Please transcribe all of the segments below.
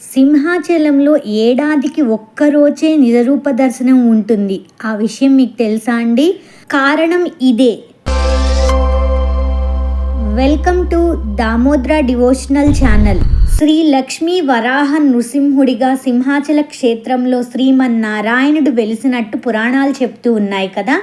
సింహాచలంలో ఏడాదికి ఒక్కరోజే నిజరూప దర్శనం ఉంటుంది. ఆ విషయం మీకు తెలుసా అండి? కారణం ఇదే. Welcome to Damodra devotional channel. Shri Lakshmi Varaha నృసింహుడిగా Simhachala క్షేత్రంలో శ్రీమన్నారాయణుడు వెలిసినట్టు పురాణాలు చెప్తూ ఉన్నాయి కదా?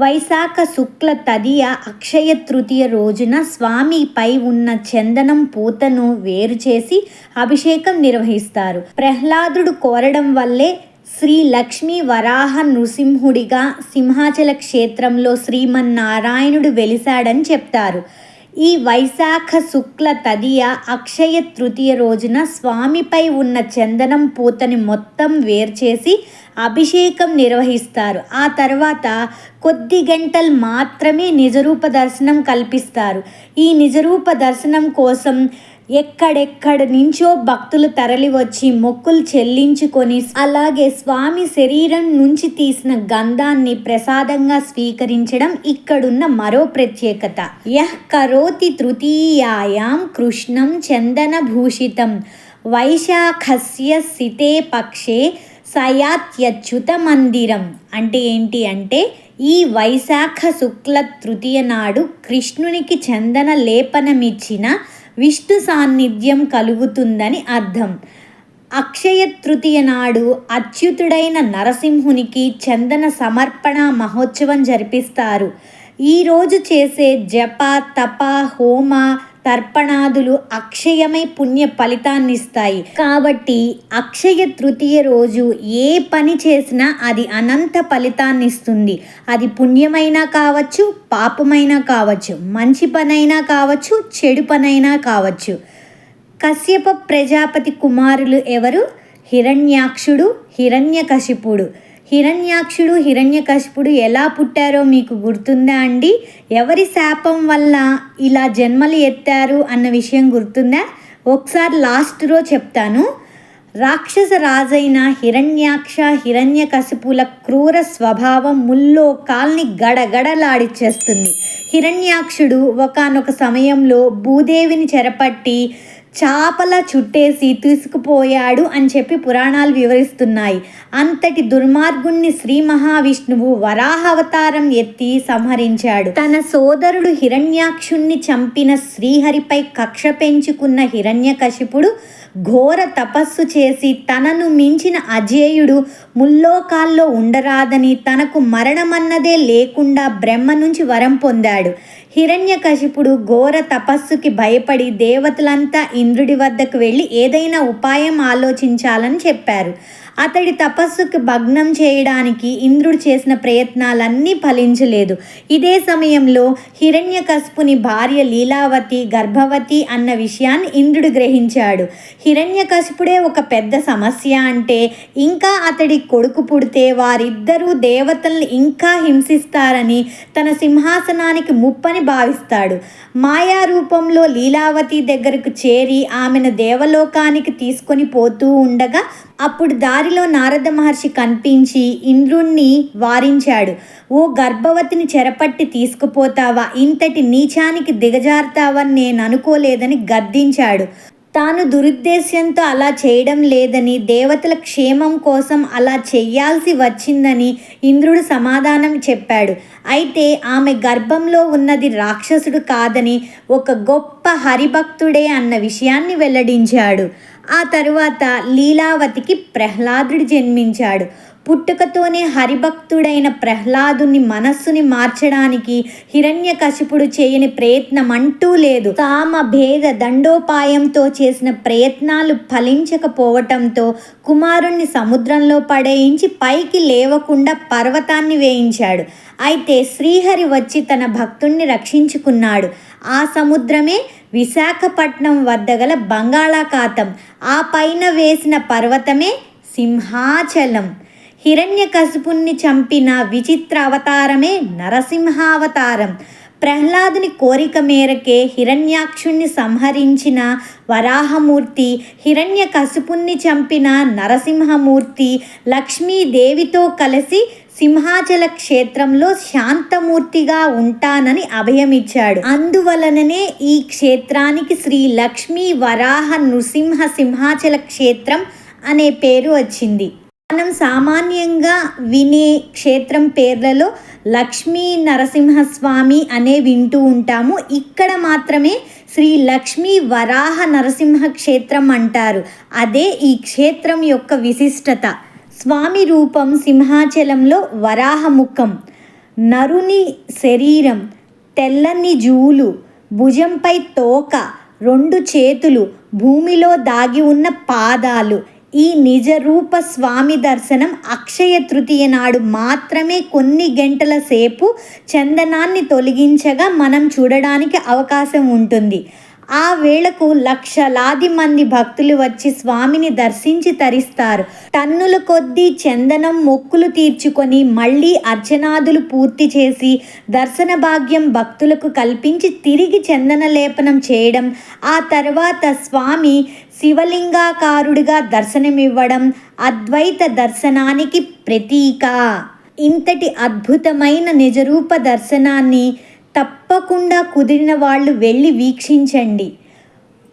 వైశాఖ శుక్ల తదియ అక్షయ తృతీయ రోజున స్వామిపై ఉన్న చందనం పూతను వేరు చేసి అభిషేకం నిర్వహిస్తారు. ప్రహ్లాదుడు కోరడం వల్లే శ్రీ లక్ష్మీ వరాహ నృసింహుడిగా సింహాచల క్షేత్రంలో శ్రీమన్నారాయణుడు వెలిశాడని చెప్తారు. ఈ వైశాఖ శుక్ల తదియ అక్షయ తృతీయ రోజున స్వామిపై ఉన్న చందనం పూతని మొత్తం వేర్చేసి అభిషేకం నిర్వహిస్తారు. ఆ తర్వాత కొద్ది గంటలు మాత్రమే నిజరూప దర్శనం కల్పిస్తారు. ఈ నిజరూప దర్శనం కోసం ఎక్కడెక్కడ నుంచో భక్తులు తరలివచ్చి మొక్కులు చెల్లించుకొని అలాగే స్వామి శరీరం నుంచి తీసిన గంధాన్ని ప్రసాదంగా స్వీకరించడం ఇక్కడున్న మరో ప్రత్యేకత. యహ్ కరోతి తృతీయాయాం కృష్ణం చందన భూషితం. వైశాఖస్య సితే పక్షే సయాత్యచ్యుత మందిరం అంటే ఏంటి అంటే ఈ వైశాఖ శుక్ల తృతీయ నాడు కృష్ణునికి చందన లేపనమిచ్చిన విష్ణు సాన్నిధ్యం కలుగుతుందని అర్థం. అక్షయ తృతీయ నాడు అచ్యుతుడైన నరసింహునికి చందన సమర్పణ మహోత్సవం జరిపిస్తారు. ఈరోజు చేసే జప తప హోమ తర్పణాదులు అక్షయమై పుణ్య ఫలితాన్ని ఇస్తాయి కాబట్టి అక్షయ తృతీయ రోజు ఏ పని చేసినా అది అనంత ఫలితాన్నిస్తుంది. అది పుణ్యమైనా కావచ్చు పాపమైనా కావచ్చు మంచి పనైనా కావచ్చు చెడు పనైనా కావచ్చు. కశ్యప ప్రజాపతి కుమారులు ఎవరు? హిరణ్యాక్షుడు హిరణ్యకశిపుడు. హిరణ్యాక్షుడు హిరణ్యకశిపుడు ఎలా పుట్టారో మీకు గుర్తుందా అండి? ఎవరి శాపం వల్ల ఇలా జన్మలు ఎత్తారు అన్న విషయం గుర్తుందా? ఒకసారి లాస్ట్ రో చెప్తాను. రాక్షస రాజైన హిరణ్యాక్ష హిరణ్యకశిపుల క్రూర స్వభావం ముల్లోకాల్ని గడగడలాడిచ్చేస్తుంది హిరణ్యాక్షుడు ఒకనొక సమయంలో భూదేవిని చెరపట్టి చాపల చుట్టేసి తీసుకుపోయాడు అని చెప్పి పురాణాలు వివరిస్తున్నాయి. అంతటి దుర్మార్గుణ్ణి శ్రీ మహావిష్ణువు వరాహవతారం ఎత్తి సంహరించాడు. తన సోదరుడు హిరణ్యాక్షుణ్ణి చంపిన శ్రీహరిపై కక్ష పెంచుకున్న హిరణ్యకశిపుడు ఘోర తపస్సు చేసి తనను మించిన అజేయుడు ముల్లోకాల్లో ఉండరాదని తనకు మరణమన్నదే లేకుండా బ్రహ్మ నుంచి వరం పొందాడు. హిరణ్యకశిపుడు ఘోర తపస్సుకి భయపడి దేవతలంతా ఇంద్రుడి వద్దకు వెళ్ళి ఏదైనా ఉపాయం ఆలోచించాలని చెప్పారు. అతడి తపస్సుకు భగ్నం చేయడానికి ఇంద్రుడు చేసిన ప్రయత్నాలన్నీ ఫలించలేదు. ఇదే సమయంలో హిరణ్యకశపుని భార్య లీలావతి గర్భవతి అన్న విషయాన్ని ఇంద్రుడు గ్రహించాడు. హిరణ్యకశపుడే ఒక పెద్ద సమస్య అంటే ఇంకా అతడి కొడుకు పుడితే వారిద్దరూ దేవతల్ని ఇంకా హింసిస్తారని తన సింహాసనానికి ముప్పని భావిస్తాడు. మాయా రూపంలో లీలావతి దగ్గరకు చేరి ఆమెను దేవలోకానికి తీసుకొని పోతూ ఉండగా అప్పుడు దారిలో నారద మహర్షి కనిపించి ఇంద్రుణ్ణి వారించాడు. ఓ గర్భవతిని చెరపట్టి తీసుకుపోతావా? ఇంతటి నీచానికి దిగజారుతావని నేను అనుకోలేదని గద్దించాడు. తాను దురుద్దేశ్యంతో అలా చేయడం లేదని దేవతల క్షేమం కోసం అలా చెయ్యాల్సి వచ్చిందని ఇంద్రుడు సమాధానం చెప్పాడు. అయితే ఆమె గర్భంలో ఉన్నది రాక్షసుడు కాదని ఒక గొప్ప హరిభక్తుడే అన్న విషయాన్ని వెల్లడించాడు. ఆ తరువాత లీలావతికి ప్రహ్లాదుడు జన్మించాడు. పుట్టుకతోనే హరిభక్తుడైన ప్రహ్లాదుని మనస్సుని మార్చడానికి హిరణ్యకశిపుడు చేయని ప్రయత్నం అంటూ లేదు. కామ భేద దండోపాయంతో చేసిన ప్రయత్నాలు ఫలించకపోవటంతో కుమారుణ్ణి సముద్రంలో పడేయించి పైకి లేవకుండా పర్వతాన్ని వేయించాడు. అయితే శ్రీహరి వచ్చి తన భక్తుణ్ణి రక్షించుకున్నాడు. ఆ సముద్రమే విశాఖపట్నం వద్ద గల బంగాళాఖాతం ఆ పైన వేసిన పర్వతమే సింహాచలం. హిరణ్యకశిపుణ్ణి చంపిన విచిత్ర అవతారమే నరసింహావతారం. ప్రహ్లాదుని కోరిక మేరకే హిరణ్యాక్షుణ్ణి సంహరించిన వరాహమూర్తి హిరణ్య కసుపుణ్ణి చంపిన నరసింహమూర్తి లక్ష్మీదేవితో కలిసి సింహాచల క్షేత్రంలో శాంతమూర్తిగా ఉంటానని అభయమిచ్చాడు. అందువలననే ఈ క్షేత్రానికి శ్రీ లక్ష్మీ వరాహ నృసింహ సింహాచల క్షేత్రం అనే పేరు వచ్చింది. మనం సామాన్యంగా వినే క్షేత్రం పేర్లలో లక్ష్మీ నరసింహస్వామి అనే వింటూ ఉంటాము. ఇక్కడ మాత్రమే శ్రీ లక్ష్మీ వరాహ నరసింహ క్షేత్రం అంటారు. అదే ఈ క్షేత్రం యొక్క విశిష్టత. స్వామి రూపం సింహాచలంలో వరాహముఖం. నరుని శరీరం తెల్లని జూలు భుజంపై తోక రెండు చేతులు భూమిలో దాగి ఉన్న పాదాలు. ఈ నిజరూప స్వామి దర్శనం అక్షయ తృతీయ నాడు మాత్రమే కొన్ని గంటల సేపు చందనాన్ని తొలగించగా మనం చూడడానికి అవకాశం ఉంటుంది. ఆ వేళకు లక్షలాది మంది భక్తులు వచ్చి స్వామిని దర్శించి తరిస్తారు. టన్నుల కొద్దీ చందనం మొక్కులు తీర్చుకొని మళ్ళీ అర్చనాదులు పూర్తి చేసి దర్శన భాగ్యం భక్తులకు కల్పించి తిరిగి చందన లేపనం చేయడం ఆ తర్వాత స్వామి శివలింగాకారుడిగా దర్శనమివ్వడం అద్వైత దర్శనానికి ప్రతీక. ఇంతటి అద్భుతమైన నిజరూప దర్శనాన్ని తప్పకుండా కుదిరిన వాళ్ళు వెళ్ళి వీక్షించండి.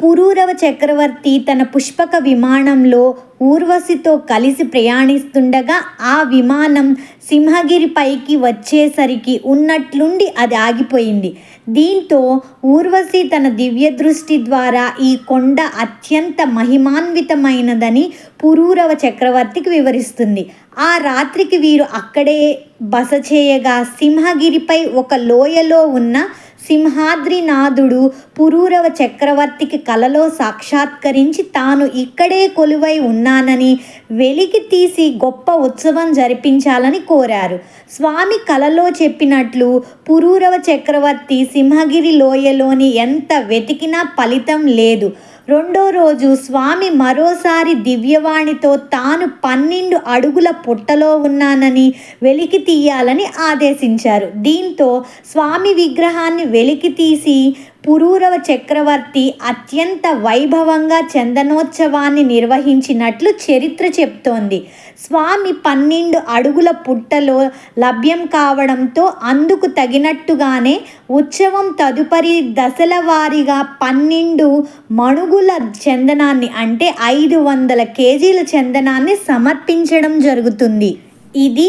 పురూరవ చక్రవర్తి తన పుష్పక విమానంలో ఊర్వశితో కలిసి ప్రయాణిస్తుండగా ఆ విమానం సింహగిరిపైకి వచ్చేసరికి ఉన్నట్లుండి అది ఆగిపోయింది. దీంతో ఊర్వశి తన దివ్య దృష్టి ద్వారా ఈ కొండ అత్యంత మహిమాన్వితమైనదని పురూరవ చక్రవర్తికి వివరిస్తుంది. ఆ రాత్రికి వీరు అక్కడే బస చేయగా సింహగిరిపై ఒక లోయలో ఉన్న సింహాద్రినాథుడు పురూరవ చక్రవర్తికి కలలో సాక్షాత్కరించి తాను ఇక్కడే కొలువై ఉన్నానని వెలికి తీసి గొప్ప ఉత్సవం జరిపించాలని కోరారు. స్వామి కలలో చెప్పినట్లు పురూరవ చక్రవర్తి సింహగిరి లోయలోని ఎంత వెతికినా ఫలితం లేదు. రెండో రోజు స్వామి మరోసారి దివ్యవాణితో తాను పన్నెండు అడుగుల పుట్టలో ఉన్నానని వెలికి తీయాలని ఆదేశించారు. దీంతో స్వామి విగ్రహాన్ని వెలికి తీసి పురూరవ చక్రవర్తి అత్యంత వైభవంగా చందనోత్సవాన్ని నిర్వహించినట్లు చరిత్ర చెప్తోంది. స్వామి పన్నెండు అడుగుల పుట్టలో లభ్యం కావడంతో అందుకు తగినట్టుగానే ఉత్సవం తదుపరి దశల వారీగా పన్నెండు మణుగుల చందనాన్ని అంటే ఐదు వందల కేజీల చందనాన్ని సమర్పించడం జరుగుతుంది. ఇది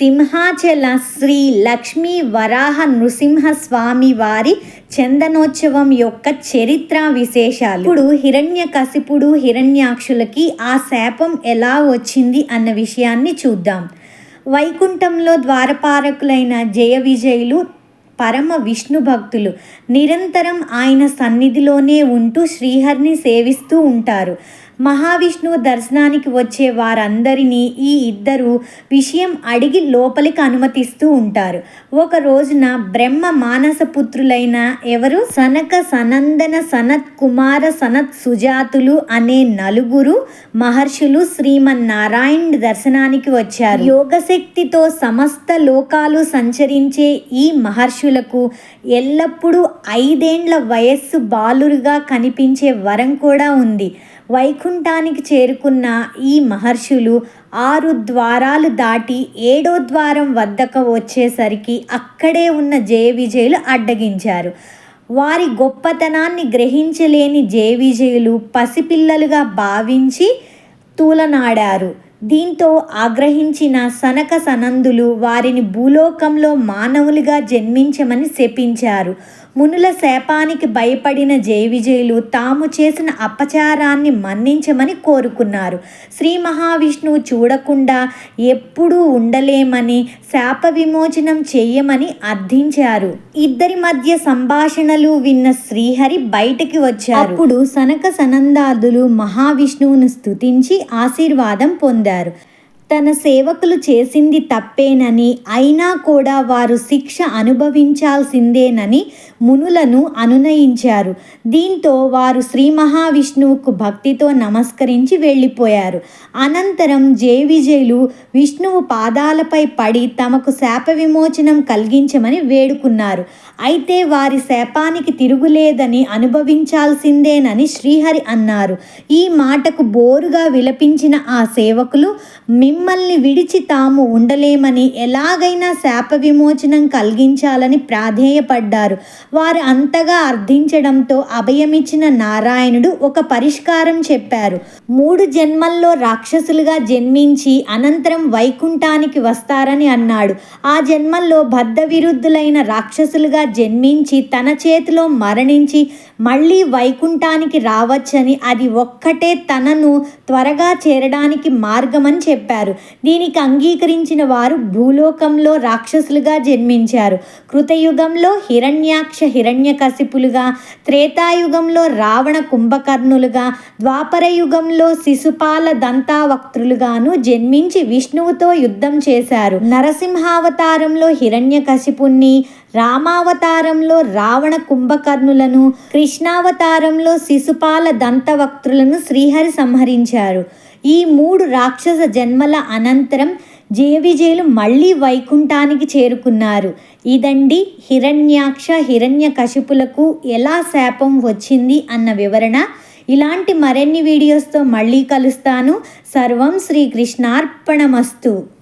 సింహాచల శ్రీ లక్ష్మీ వరాహ నృసింహస్వామి వారి చందనోత్సవం యొక్క చరిత్ర విశేషాలు. ఇప్పుడు హిరణ్య కసిపుడు హిరణ్యాక్షులకి ఆ శాపం ఎలా వచ్చింది అన్న విషయాన్ని చూద్దాం. వైకుంఠంలో ద్వారపారకులైన జయ విజయులు పరమ విష్ణు భక్తులు నిరంతరం ఆయన సన్నిధిలోనే ఉంటూ శ్రీహరిని సేవిస్తూ ఉంటారు. మహావిష్ణువు దర్శనానికి వచ్చే వారందరినీ ఈ ఇద్దరు విషయం అడిగి లోపలికి అనుమతిస్తూ ఉంటారు. ఒక రోజున బ్రహ్మ మానస పుత్రులైన ఎవరు? సనక సనందన సనత్ కుమార సనత్ సుజాతులు అనే నలుగురు మహర్షులు శ్రీమన్నారాయణ దర్శనానికి వచ్చారు. యోగశక్తితో సమస్త లోకాలు సంచరించే ఈ మహర్షులకు ఎల్లప్పుడూ ఐదేండ్ల వయస్సు బాలురుగా కనిపించే వరం కూడా ఉంది. వైకుంఠానికి చేరుకున్న ఈ మహర్షులు ఆరు ద్వారాలు దాటి ఏడో ద్వారం వద్దకు వచ్చేసరికి అక్కడే ఉన్న జయ విజయులు అడ్డగించారు. వారి గొప్పతనాన్ని గ్రహించలేని జయ విజయులు పసిపిల్లలుగా భావించి తూలనాడారు. దీంతో ఆగ్రహించిన సనక సనందులు వారిని భూలోకంలో మానవులుగా జన్మించమని శపించారు. మునుల శాపానికి భయపడిన జయ విజయులు తాము చేసిన అపచారాన్ని మన్నించమని కోరుకున్నారు. శ్రీ మహావిష్ణువు చూడకుండా ఎప్పుడూ ఉండలేమని శాప విమోచనం చెయ్యమని అర్థించారు. ఇద్దరి మధ్య సంభాషణలు విన్న శ్రీహరి బయటికి వచ్చారు. అప్పుడు సనక సనందాదులు మహావిష్ణువును స్తుతించి ఆశీర్వాదం పొందారు. తన సేవకులు చేసింది తప్పేనని అయినా కూడా వారు శిక్ష అనుభవించాల్సిందేనని మునులను అనునయించారు. దీంతో వారు శ్రీ మహావిష్ణువుకు భక్తితో నమస్కరించి వెళ్ళిపోయారు. అనంతరం జేవిజయులు విష్ణువు పాదాలపై పడి తమకు శాప విమోచనం కలిగించమని వేడుకున్నారు. అయితే వారి శాపానికి తిరుగులేదని అనుభవించాల్సిందేనని శ్రీహరి అన్నారు. ఈ మాటకు బోరుగా విలపించిన ఆ సేవకులు మిమ్మ మిమ్మల్ని విడిచి తాము ఉండలేమని ఎలాగైనా శాప విమోచనం కలిగించాలని ప్రాధేయపడ్డారు. వారు అంతగా అర్థించడంతో అభయమిచ్చిన నారాయణుడు ఒక పరిష్కారం చెప్పారు. మూడు జన్మల్లో రాక్షసులుగా జన్మించి అనంతరం వైకుంఠానికి వస్తారని అన్నాడు. ఆ జన్మల్లో బద్ధ విరుద్ధులైన రాక్షసులుగా జన్మించి తన చేతిలో మరణించి మళ్ళీ వైకుంఠానికి రావచ్చని అది ఒక్కటే తనను త్వరగా చేరడానికి మార్గమని చెప్పారు. దీనికి అంగీకరించిన వారు భూలోకంలో రాక్షసులుగా జన్మించారు. కృతయుగంలో హిరణ్యాక్ష హిరణ్యకశిపులుగా త్రేతాయుగంలో రావణ కుంభకర్ణులుగా ద్వాపర యుగంలో శిశుపాల దంతావక్తులుగాను జన్మించి విష్ణువుతో యుద్ధం చేశారు. నరసింహావతారంలో హిరణ్యకశిపుణ్ణి రామావతారంలో రావణ కుంభకర్ణులను కృష్ణావతారంలో శిశుపాల దంతవక్తులను శ్రీహరి సంహరించారు. ఈ మూడు రాక్షస జన్మల అనంతరం జేవిజేలు మళ్ళీ వైకుంఠానికి చేరుకున్నారు. ఇదండి హిరణ్యాక్ష హిరణ్య కశిపులకు ఎలా శాపం వచ్చింది అన్న వివరణ. ఇలాంటి మరిన్ని వీడియోస్తో మళ్ళీ కలుస్తాను. సర్వం శ్రీకృష్ణార్పణమస్తు